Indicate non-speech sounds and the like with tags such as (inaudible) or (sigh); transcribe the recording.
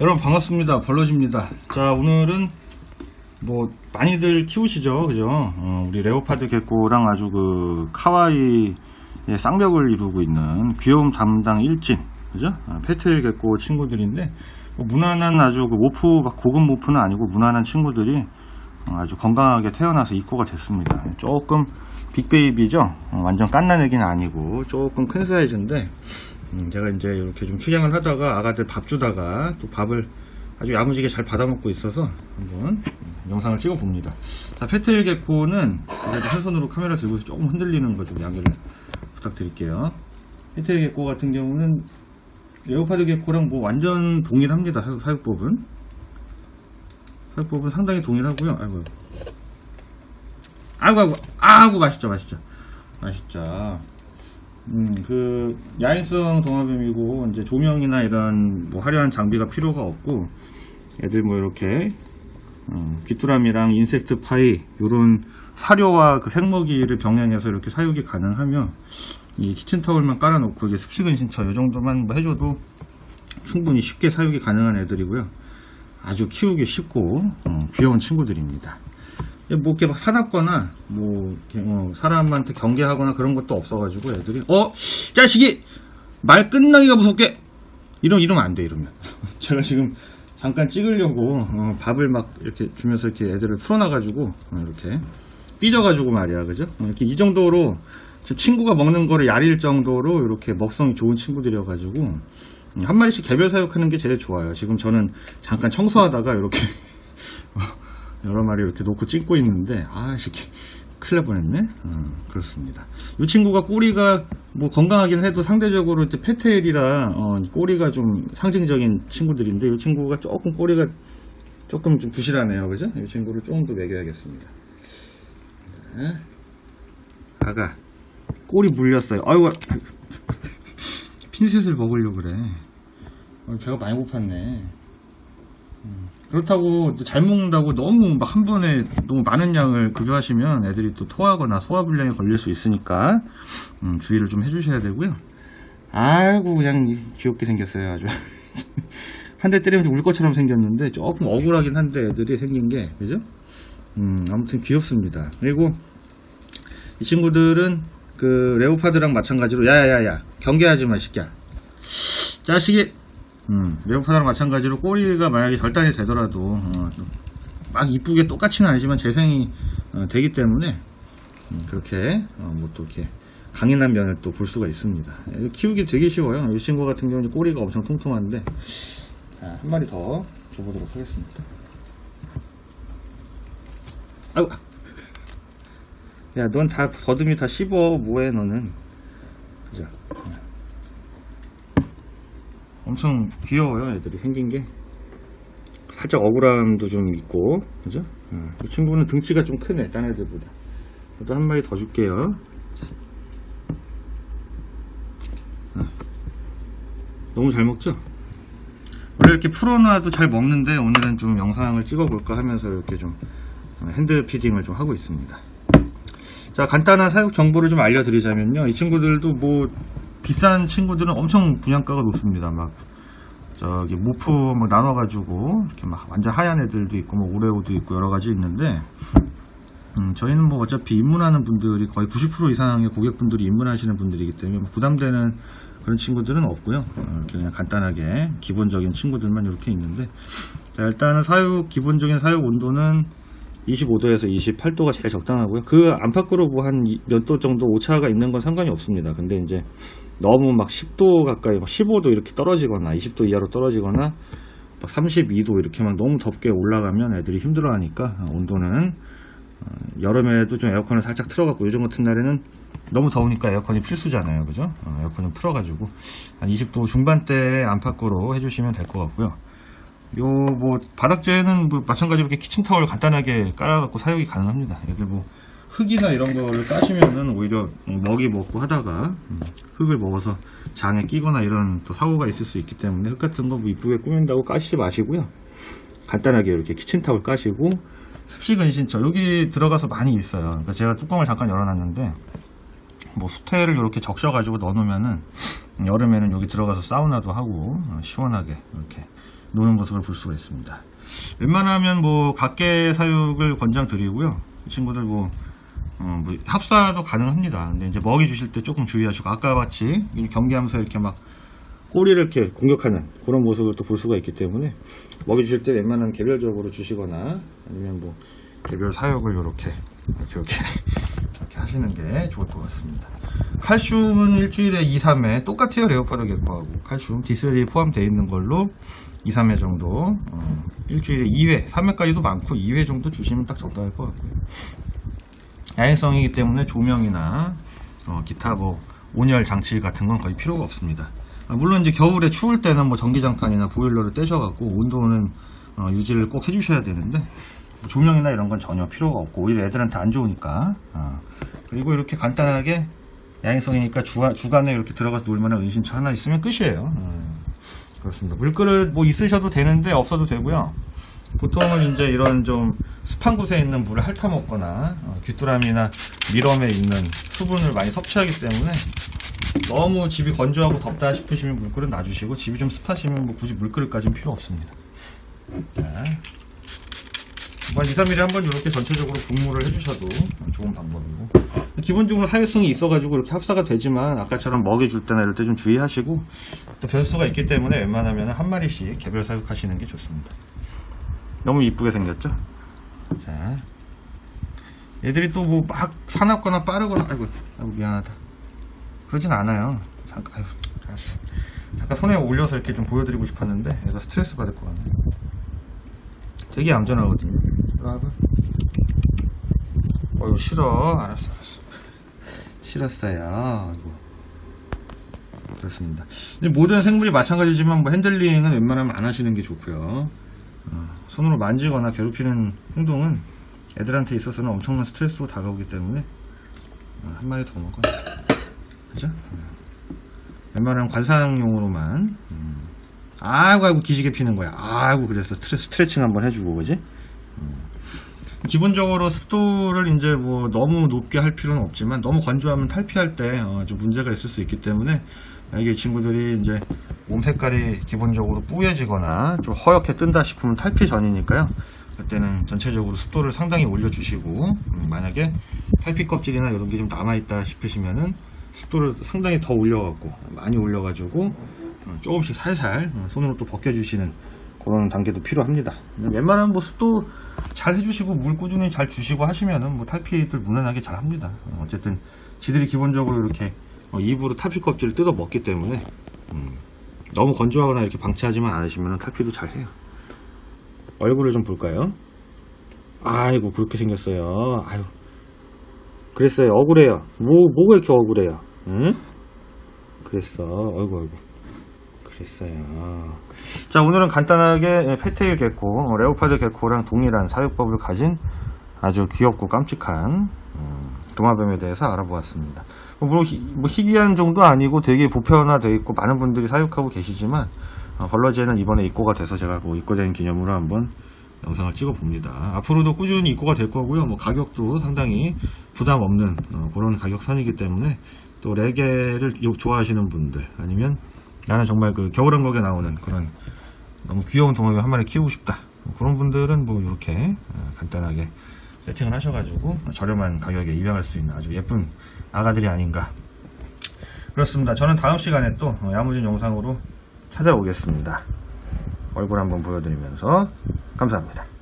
여러분 반갑습니다. 벌러집니다. 자 오늘은 뭐 많이들 키우시죠, 그죠? 어, 우리 레오파드 개코랑 아주 그 카와이의 쌍벽을 이루고 있는 귀여움 담당 일진, 그죠? 아, 페트일 개코 친구들인데 뭐 무난한 아주 그 모프 막 고급 모프는 아니고 무난한 친구들이 어, 아주 건강하게 태어나서 입고가 됐습니다. 조금 빅베이비죠? 어, 완전 깐난 애기는 아니고 조금 큰 사이즈인데 음, 제가 이제 이렇게 좀 출양을 하다가 아가들 밥 주다가 또 밥을 아주 야무지게 잘 받아먹고 있어서 한번 음, 영상을 찍어 봅니다. 자, 페트일 개코는 한 손으로 카메라 들고 조금 흔들리는 거 좀 양해를 부탁드릴게요. 페트일 개코 같은 경우는 레오파드 개코랑 뭐 완전 동일합니다. 사- 사육법은. 사육법은 상당히 동일하고요. 아이고. 아이고, 아이고, 아이고, 맛있죠, 맛있죠. 맛있죠. 음, 그, 야인성 동화뱀이고, 이제 조명이나 이런 뭐 화려한 장비가 필요가 없고, 애들 뭐 이렇게, 음, 귀뚜라미랑 인섹트 파이, 요런 사료와 그 생먹이를 병행해서 이렇게 사육이 가능하며, 이 키친 타올만 깔아놓고, 이게 습식은 신처, 요 정도만 뭐 해줘도 충분히 쉽게 사육이 가능한 애들이고요. 아주 키우기 쉽고, 어, 귀여운 친구들입니다. 뭐 이렇게 막 사납거나 뭐뭐 사람한테 경계하거나 그런 것도 없어가지고 애들이 어 자식이 말 끝나기가 무섭게! 이러 이러면 안 돼 이러면. (laughs) 제가 지금 잠깐 찍으려고 어, 밥을 막 이렇게 주면서 이렇게 애들을 풀어놔가지고 어, 이렇게 삐져가지고 말이야 그죠? 어, 이렇게 이 정도로 친구가 먹는 거를 야릴 정도로 이렇게 먹성이 좋은 친구들이어가지고 음, 한 마리씩 개별 사육하는 게 제일 좋아요. 지금 저는 잠깐 청소하다가 이렇게 (laughs) 여러 마리 이렇게 놓고 찍고 있는데 아 이렇게 큰일 날 뻔했네? 음, 그렇습니다. 이 친구가 꼬리가 뭐 건강하긴 해도 상대적으로 이제 페테일이라 어, 꼬리가 좀 상징적인 친구들인데 이 친구가 조금 꼬리가 조금 좀 부실하네요. 그죠? 이 친구를 조금 더 먹여야겠습니다. 네. 아가 꼬리 물렸어요. 아이고 핀셋을 먹으려고 그래. 어, 배가 많이 고팠네 그렇다고 잘 먹는다고 너무 막 한 번에 너무 많은 양을 급여하시면 애들이 또 토하거나 소화불량에 걸릴 수 있으니까 음, 주의를 좀 해주셔야 되고요. 아이고 그냥 귀엽게 생겼어요 아주 (laughs) 한 대 때리면 울 것처럼 생겼는데 조금 억울하긴 한데 애들이 생긴 게 그죠? 음 아무튼 귀엽습니다. 그리고 이 친구들은 그 레오파드랑 마찬가지로 야야야야 경계하지 마 시끼야 자식이 음, 레오파드랑 마찬가지로 꼬리가 만약에 절단이 되더라도 어, 좀막 이쁘게 똑같이는 아니지만 재생이 어, 되기 때문에 음, 그렇게 어, 뭐또 이렇게 강인한 면을 또 볼 수가 있습니다. 이거 키우기 되게 쉬워요. 이 친구 같은 경우는 꼬리가 엄청 통통한데 자, 한 마리 더 줘보도록 하겠습니다. 아이고, 야, 넌 다 더듬이 다 씹어 뭐해 너는? 그죠? 엄청 귀여워요 애들이 생긴 게 살짝 억울함도 좀 있고 그죠? 어, 이 친구는 등치가 좀 크네 딴 애들보다 그래도 한 마리 더 줄게요 자. 어. 너무 잘 먹죠? 원래 이렇게 풀어놔도 잘 먹는데 오늘은 좀 영상을 찍어볼까 하면서 이렇게 좀 어, 핸드 피딩을 좀 하고 있습니다 자 간단한 사육 정보를 좀 알려드리자면요 이 친구들도 뭐 비싼 친구들은 엄청 분양가가 높습니다. 막 저기 모프 뭐 나눠가지고 이렇게 막 완전 하얀 애들도 있고 뭐 오레오도 있고 여러 가지 있는데 음, 저희는 뭐 어차피 입문하는 분들이 거의 90% 이상의 고객분들이 입문하시는 분들이기 때문에 뭐 부담되는 그런 친구들은 없고요. 어, 이렇게 그냥 간단하게 기본적인 친구들만 이렇게 있는데 자, 일단은 사육 기본적인 사육 온도는 25도에서 28도가 제일 적당하고요. 그 안팎으로 뭐 한 몇 도 정도 오차가 있는 건 상관이 없습니다. 근데 이제 너무 막 10도 가까이 막 15도 이렇게 떨어지거나 20도 이하로 떨어지거나 막 32도 이렇게 막 너무 덥게 올라가면 애들이 힘들어하니까 온도는 어, 여름에도 좀 에어컨을 살짝 틀어갖고 요즘 같은 날에는 너무 더우니까 에어컨이 필수잖아요, 그죠? 어, 에어컨 좀 틀어가지고 한 20도 중반대 안팎으로 해주시면 될 것 같고요. 요 뭐 바닥재는 뭐 마찬가지로 이렇게 키친타월 간단하게 깔아갖고 사용이 가능합니다. 예를 뭐 흙이나 이런 거를 까시면은 오히려 먹이 먹고 하다가 음, 흙을 먹어서 장에 끼거나 이런 또 사고가 있을 수 있기 때문에 흙 같은 거 뭐 이쁘게 꾸민다고 까시지 마시고요. 간단하게 이렇게 키친타월 까시고 습식은신처 여기 들어가서 많이 있어요. 그러니까 제가 뚜껑을 잠깐 열어놨는데 뭐 수태를 이렇게 적셔가지고 넣어놓으면은 여름에는 여기 들어가서 사우나도 하고 어, 시원하게 이렇게 노는 모습을 볼 수가 있습니다. 웬만하면 뭐 각계 사육을 권장드리고요. 이 친구들 뭐, 어, 뭐 합사도 가능합니다. 근데 이제 먹이 주실 때 조금 주의하시고 아까 같이 이 경기하면서 이렇게 막 꼬리를 이렇게 공격하는 그런 모습을 또 볼 수가 있기 때문에 먹이 주실 때 웬만하면 개별적으로 주시거나 아니면 뭐 개별 사육을 이렇게 이렇게 하시는 게 좋을 것 같습니다. 칼슘은 일주일에 2, 3회 똑같아요 레오파드 개코하고. 칼슘 D3 포함되어 있는 걸로 2, 3회 정도 어, 일주일에 2회 3회까지도 많고 2회 정도 주시면 딱 적당할 것 같고요. 야행성이기 때문에 조명이나 어, 기타 뭐 온열 장치 같은 건 거의 필요가 없습니다. 아, 물론 이제 겨울에 추울 때는 뭐 전기장판이나 보일러를 떼셔갖고 온도는 어, 유지를 꼭 해주셔야 되는데 뭐 조명이나 이런 건 전혀 필요가 없고 오히려 애들한테 안 좋으니까 어. 그리고 이렇게 간단하게 야행성이니까 주가, 주간에 이렇게 들어가서 놀만한 은신처 하나 있으면 끝이에요 음, 그렇습니다 물그릇 뭐 있으셔도 되는데 없어도 되고요 보통은 이제 이런 좀 습한 곳에 있는 물을 핥아 먹거나 어, 귀뚜라미나 미럼에 있는 수분을 많이 섭취하기 때문에 너무 집이 건조하고 덥다 싶으시면 물그릇 놔주시고 집이 좀 습하시면 뭐 굳이 물그릇까지는 필요 없습니다. 네. 뭐 2, 3일에 한 번 이렇게 전체적으로 분무를 해주셔도 좋은 방법이고 기본적으로 사회성이 있어가지고 이렇게 합사가 되지만 아까처럼 먹여줄 때나 이럴 때 좀 주의하시고 또 변수가 있기 때문에 웬만하면 한 마리씩 개별 사육하시는 게 좋습니다. 너무 이쁘게 생겼죠? 자, 얘들이 또 뭐 막 사납거나 빠르거나 아이고, 아이고 미안하다. 그러진 않아요. 잠깐, 알았어. 잠깐 손에 올려서 이렇게 좀 보여드리고 싶었는데, 얘가 스트레스 받을 것 같네. 되게 얌전하거든요. 이리 와봐. 어휴, 싫어. 알았어, 알았어. 싫었어요. 아이고. 그렇습니다. 모든 생물이 마찬가지지만, 뭐 핸들링은 웬만하면 안 하시는 게 좋고요. 어, 손으로 만지거나 괴롭히는 행동은 애들한테 있어서는 엄청난 스트레스로 다가오기 때문에, 어, 한 마리 더 먹어. 그죠? 웬만하면 관상용으로만. 음. 아이고, 아이고, 기지개 피는 거야. 아이고, 그래서 스트레, 스트레칭 한번 해주고, 그지? 음. 기본적으로 습도를 이제 뭐 너무 높게 할 필요는 없지만 너무 건조하면 탈피할 때 어, 좀 문제가 있을 수 있기 때문에 이게 친구들이 이제 몸 색깔이 기본적으로 뿌여지거나 좀 허옇게 뜬다 싶으면 탈피 전이니까요. 그때는 전체적으로 습도를 상당히 올려주시고 음, 만약에 탈피 껍질이나 이런 게 좀 남아있다 싶으시면은 습도를 상당히 더 올려갖고 많이 올려가지고 어, 조금씩 살살 어, 손으로 또 벗겨주시는 그런 단계도 필요합니다. 웬만하면 뭐 습도 잘 해주시고 물 꾸준히 잘 주시고 하시면은 뭐 탈피들 무난하게 잘 합니다. 어, 어쨌든 지들이 기본적으로 이렇게 어, 입으로 탈피 껍질을 뜯어 먹기 때문에 음, 너무 건조하거나 이렇게 방치하지만 않으시면 탈피도 잘 해요. 얼굴을 좀 볼까요? 아이고 그렇게 생겼어요. 아유 그랬어요. 억울해요. 뭐 뭐가 이렇게 억울해요? 응? 그랬어. 어이구 어이구. 그랬어요. 자 오늘은 간단하게 페테일 개코, 어, 레오파드 개코랑 동일한 사육법을 가진 아주 귀엽고 깜찍한 음, 도마뱀에 대해서 알아보았습니다. 뭐, 물론 희, 뭐 희귀한 정도 아니고 되게 보편화되어 있고 많은 분들이 사육하고 계시지만 어, 벌러지에는 이번에 입고가 돼서 제가 뭐 입고된 기념으로 한번 영상을 찍어 봅니다. 앞으로도 꾸준히 입고가 될 거고요. 뭐 가격도 상당히 부담 없는 어, 그런 가격 선이기 때문에 또 레게를 요- 좋아하시는 분들 아니면 나는 정말 그 겨울왕국에 나오는 그런 너무 귀여운 동물을 한 마리 키우고 싶다. 뭐 그런 분들은 뭐 이렇게 어, 간단하게 세팅을 하셔가지고 저렴한 가격에 입양할 수 있는 아주 예쁜 아가들이 아닌가. 그렇습니다. 저는 다음 시간에 또 어, 야무진 영상으로 찾아오겠습니다. 얼굴 한번 보여드리면서 감사합니다.